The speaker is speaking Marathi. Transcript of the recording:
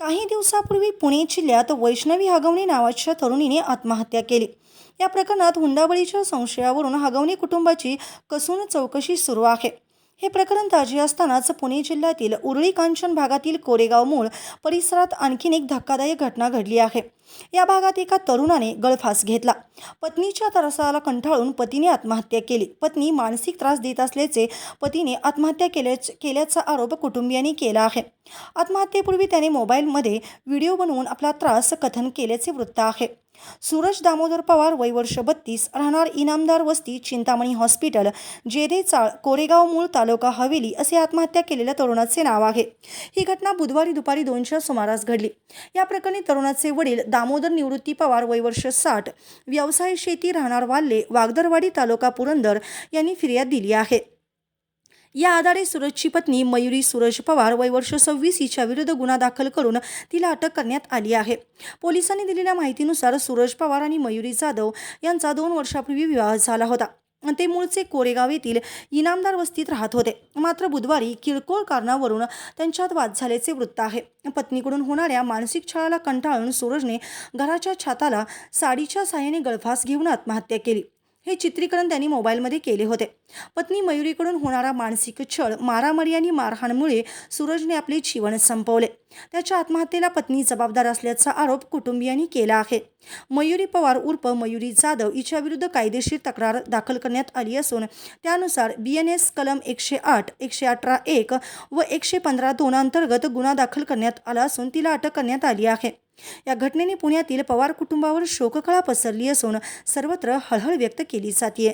काही दिवसापूर्वी पुणे जिल्ह्यात वैष्णवी हगवणे नावाच्या तरुणीने आत्महत्या केली. या प्रकरणात हुंडाबळीच्या संशयावरून हगवणे कुटुंबाची कसून चौकशी सुरू आहे. हे प्रकरण ताजे असतानाच पुणे जिल्ह्यातील उरळी कांचन भागातील कोरेगाव मूळ परिसरात आणखीन एक धक्कादायक घटना घडली आहे. या भागात एका तरुणाने गळफास घेतला. पत्नीच्या त्रासाला कंटाळून पतीने आत्महत्या केली. पत्नी मानसिक त्रास देत असल्याचे पतीने आत्महत्या केल्याच केल्याचा आरोप कुटुंबियांनी केला आहे. आत्महत्येपूर्वी त्याने मोबाईलमध्ये व्हिडिओ बनवून आपला त्रास कथन केल्याचे वृत्त आहे. सूरज दामोदर पवार वय वर्ष बत्तीस राहणार इनामदार वस्ती चिंतामणी हॉस्पिटल जेदे चाळ कोरेगाव मूळ तालुका हवेली असे आत्महत्या केलेल्या तरुणाचे नाव आहे. ही घटना बुधवारी दुपारी दोनच्या सुमारास घडली. या प्रकरणी तरुणाचे वडील दामोदर निवृत्ती पवार वय वर्ष साठ व्यवसाय शेती राहणार वाल्ले वागदरवाडी तालुका पुरंदर यांनी फिर्याद दिली आहे. या आधारे सूरजची पत्नी मयुरी सूरज पवार वय वर्ष सव्वीस हिच्या विरुद्ध गुन्हा दाखल करून तिला अटक करण्यात आली आहे. पोलिसांनी दिलेल्या माहितीनुसार सूरज पवार आणि मयुरी जाधव यांचा दोन वर्षापूर्वी विवाह झाला होता. ते मूळचे कोरेगाव येथील इनामदार वस्तीत राहत होते. मात्र बुधवारी किरकोळ कारणावरून त्यांच्यात वाद झाल्याचे वृत्त आहे. पत्नीकडून होणाऱ्या मानसिक छळाला कंटाळून सूरजने घराच्या छाताला साडीच्या साह्याने गळफास घेऊन आत्महत्या केली. हे चित्रीकरण त्यांनी मोबाईलमध्ये केले होते. पत्नी मयुरीकडून होणारा मानसिक छळ मारामारी आणि मारहाणमुळे सूरजने आपले जीवन संपवले. त्याच्या आत्महत्येला पत्नी जबाबदार असल्याचा आरोप कुटुंबियांनी केला आहे. मयुरी पवार उर्फ मयुरी जाधव हिच्याविरुद्ध कायदेशीर तक्रार दाखल करण्यात आली असून त्यानुसार बी एन एस कलम एकशे आठ एकशे अठरा एक व एकशे पंधरा दोन अंतर्गत गुन्हा दाखल करण्यात आला असून तिला अटक करण्यात आली आहे. या घटनेने पुण्यातील पवार कुटुंबावर शोककळा पसरली असून सर्वत्र हळहळ व्यक्त केली जाते